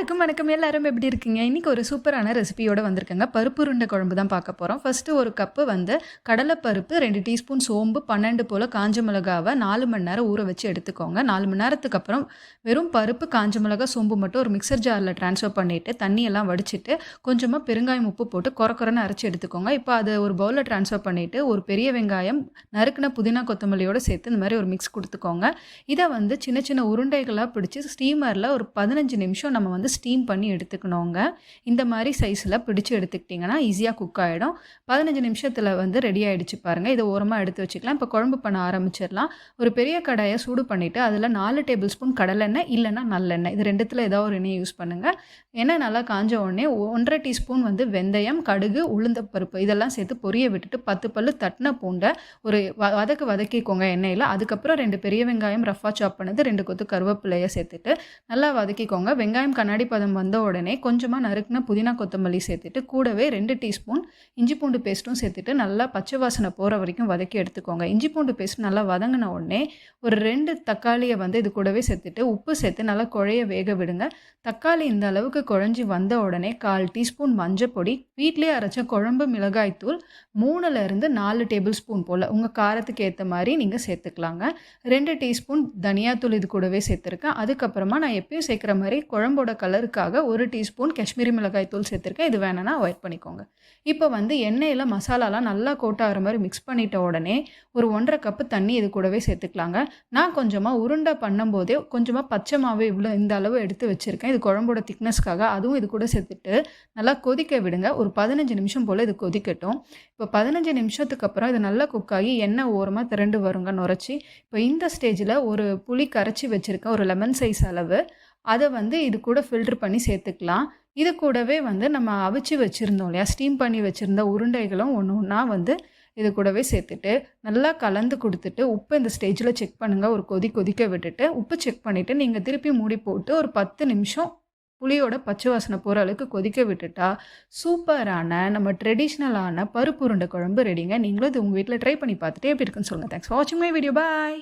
எல்லாருக்கும் வணக்கம். எல்லாரும் எப்படி இருக்கீங்க? இன்றைக்கி ஒரு சூப்பரான ரெசிபியோடு வந்திருக்கேங்க. பருப்பு உருண்டை குழம்பு தான் பார்க்க போகிறோம் ஃபஸ்ட்டு ஒரு கப்பு வந்து கடலைப்பருப்பு ரெண்டு டீஸ்பூன் சோம்பு பன்னெண்டு போல் காஞ்ச மிளகாவை நாலு மணி நேரம் ஊற வச்சு எடுத்துக்கோங்க. நாலு மணி நேரத்துக்கு அப்புறம் வெறும் பருப்பு காஞ்ச மிளகா சோம்பு மட்டும் ஒரு மிக்சர் ஜாரில் ட்ரான்ஸ்ஃபர் பண்ணிவிட்டு தண்ணியெல்லாம் வடிச்சிட்டு கொஞ்சமாக பெருங்காயம் உப்பு போட்டு குறக்குறன்னு அரைச்சி எடுத்துக்கோங்க. இப்போ அதை ஒரு பவுலில் ட்ரான்ஸ்ஃபர் பண்ணிவிட்டு ஒரு பெரிய வெங்காயம் நறுக்குன புதினா கொத்தமல்லியோடு சேர்த்து இந்த மாதிரி ஒரு மிக்ஸ் கொடுத்துக்கோங்க. இதை வந்து சின்ன சின்ன உருண்டைகளாக பிடிச்சி ஸ்டீமரில் ஒரு பதினஞ்சு நிமிஷம் நம்ம வந்து ஸ்டீம் பண்ணி எடுத்துக்கணுங்க. இந்த மாதிரி சைஸில் பிடிச்சி எடுத்துக்கிட்டிங்கன்னா ஈஸியாக குக் ஆகிடும் பதினஞ்சு நிமிஷத்தில் வந்து ரெடி ஆகிடுச்சு பாருங்கள் இதை ஓரமாக எடுத்து வச்சுக்கலாம். இப்போ குழம்பு பண்ண ஆரம்பிச்சிடலாம். ஒரு பெரிய கடாயை சூடு பண்ணிவிட்டு அதில் நாலு டேபிள் ஸ்பூன் கடலெண்ணெய் இல்லைன்னா நல்லெண்ணெய். இது ரெண்டுத்தில் ஏதாவது ஒரு எண்ணெய் யூஸ் பண்ணுங்கள் எண்ணெய் நல்லா காஞ்ச உடனே ஒன்றரை டீஸ்பூன் வந்து வெந்தயம் கடுகு உளுந்தப்பருப்பு இதெல்லாம் சேர்த்து பொரிய விட்டுட்டு பத்து பல்லு தட்டின பூண்டை ஒரு வ வதக்கு வதக்கிக்கோங்க எண்ணெயில். அதுக்கப்புறம் ரெண்டு பெரிய வெங்காயம் ரஃபா சாப் பண்ணது ரெண்டு கொத்து கருவேப்பிலையை சேர்த்துட்டு நல்லா வதக்கிக்கோங்க. வெங்காயம் கண்ணாடி பதம் வந்த உடனே கொஞ்சமாக நறுக்குன புதினா கொத்தமல்லி சேர்த்துட்டு கூடவே ரெண்டு டீஸ்பூன் இஞ்சி பூண்டு பேஸ்ட்டும் சேர்த்துட்டு நல்லா பச்சை வாசனை போகிற வரைக்கும் வதக்கி எடுத்துக்கோங்க. இஞ்சி பூண்டு பேஸ்ட் நல்லா வதங்கின உடனே ஒரு ரெண்டு தக்காளியை வந்து இது கூடவே சேர்த்துட்டு உப்பு சேர்த்து நல்லா குழைய வேக விடுங்க. தக்காளி இந்த அளவுக்கு குழஞ்சி வந்த உடனே கால் டீஸ்பூன் மஞ்சள் பொடி வீட்டிலே அரைச்ச குழம்பு மிளகாய்த்தூள் மூணுலேருந்து நாலு டேபிள் ஸ்பூன் போல் உங்கள் காரத்துக்கு ஏற்ற மாதிரி நீங்கள் சேர்த்துக்கலாங்க. ரெண்டு டீஸ்பூன் தனியாத்தூள் இது கூடவே சேர்த்துருக்கேன். அதுக்கப்புறமா நான் எப்பயும் சேர்க்குற மாதிரி குழம்போட கலருக்காக ஒரு டீஸ்பூன் காஷ்மீரி மிளகாய் தூள் சேர்த்துருக்கேன். இது வேணும்னா அவாய்ட் பண்ணிக்கோங்க. இப்போ வந்து எண்ணெயில் மசாலாலாம் நல்லா கோட்டாகிற மாதிரி மிக்ஸ் பண்ணிட்ட உடனே ஒரு ஒன்றரை கப்பு தண்ணி இது கூடவே சேர்த்துக்கலாங்க. நான் கொஞ்சமாக உருண்டை பண்ணும்போதே கொஞ்சமாக பச்சை மாவு இவ்வளோ இந்த அளவு எடுத்து வச்சுருக்கேன். இது குழம்போட திக்னஸ்க்காக அதுவும் இது கூட சேர்த்துட்டு நல்லா கொதிக்க விடுங்க. ஒரு பதினஞ்சு நிமிஷம் போல் இது கொதிக்கட்டும். இப்போ பதினஞ்சு நிமிஷத்துக்கு அப்புறம் இது நல்லா குக் ஆகி எண்ணெய் ஓரமாக திரண்டு வருங்க நுரைச்சி. இப்போ இந்த ஸ்டேஜில் ஒரு புளி கரைச்சி வச்சுருக்கேன். ஒரு லெமன் சைஸ் அளவு. அதை வந்து இது கூட ஃபில்ட்ரு பண்ணி சேர்த்துக்கலாம். இது கூடவே வந்து நம்ம அவிச்சு வச்சுருந்தோம் இல்லையா? ஸ்டீம் பண்ணி வச்சுருந்த உருண்டைகளும் ஒன்று ஒன்றா வந்து இது கூடவே சேர்த்துட்டு நல்லா கலந்து கொடுத்துட்டு உப்பு இந்த ஸ்டேஜில் செக் பண்ணுங்கள் ஒரு கொதி கொதிக்க விட்டுட்டு உப்பு செக் பண்ணிவிட்டு நீங்கள் திருப்பி மூடி போட்டு ஒரு பத்து நிமிஷம் புளியோட பச்சை வாசனை போகிற அளவுக்கு கொதிக்க விட்டுட்டா சூப்பரான நம்ம ட்ரெடிஷ்னலான பருப்பு உருண்டை குழம்பு ரெடிங்க நீங்களும் இது உங்கள் வீட்டில் ட்ரை பண்ணி பார்த்துட்டு எப்படி இருக்குன்னு சொல்லுங்கள் தேங்க்ஸ் வாட்சிங் மை வீடியோ பாய்